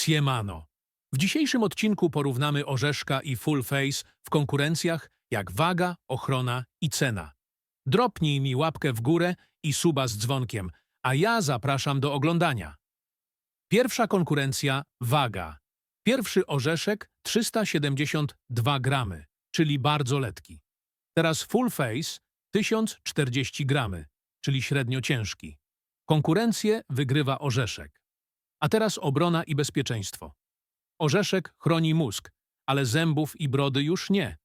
Siemano. W dzisiejszym odcinku porównamy Orzeszka i Full Face w konkurencjach jak waga, ochrona i cena. Dropnij mi łapkę w górę i suba z dzwonkiem, a ja zapraszam do oglądania. Pierwsza konkurencja – waga. Pierwszy orzeszek 372 gramy, czyli bardzo letki. Teraz Full Face 1040 gramy, czyli średnio ciężki. Konkurencję wygrywa orzeszek. A teraz obrona i bezpieczeństwo. Orzeszek chroni mózg, ale zębów i brody już nie.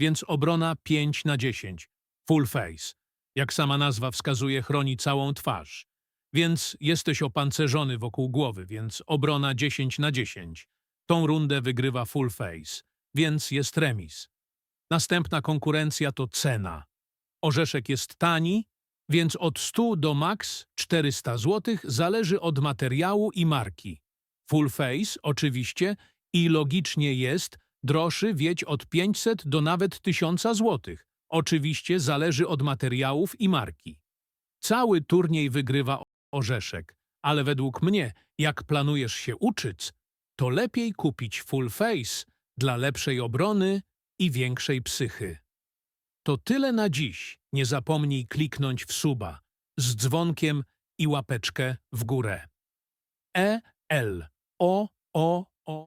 Więc obrona 5 na 10. Full face. Jak sama nazwa wskazuje, chroni całą twarz. Więc jesteś opancerzony wokół głowy, więc obrona 10 na 10. Tą rundę wygrywa full face, więc jest remis. Następna konkurencja to cena. Orzeszek jest tani, więc od 100 do max 400 zł zależy od materiału i marki. Full face oczywiście i logicznie jest droższy wieć od 500 do nawet 1000 zł. Oczywiście zależy od materiałów i marki. Cały turniej wygrywa orzeszek, ale według mnie, jak planujesz się uczyć, to lepiej kupić full face dla lepszej obrony i większej psychy. To tyle na dziś. Nie zapomnij kliknąć w suba z dzwonkiem i łapeczkę w górę. E L O O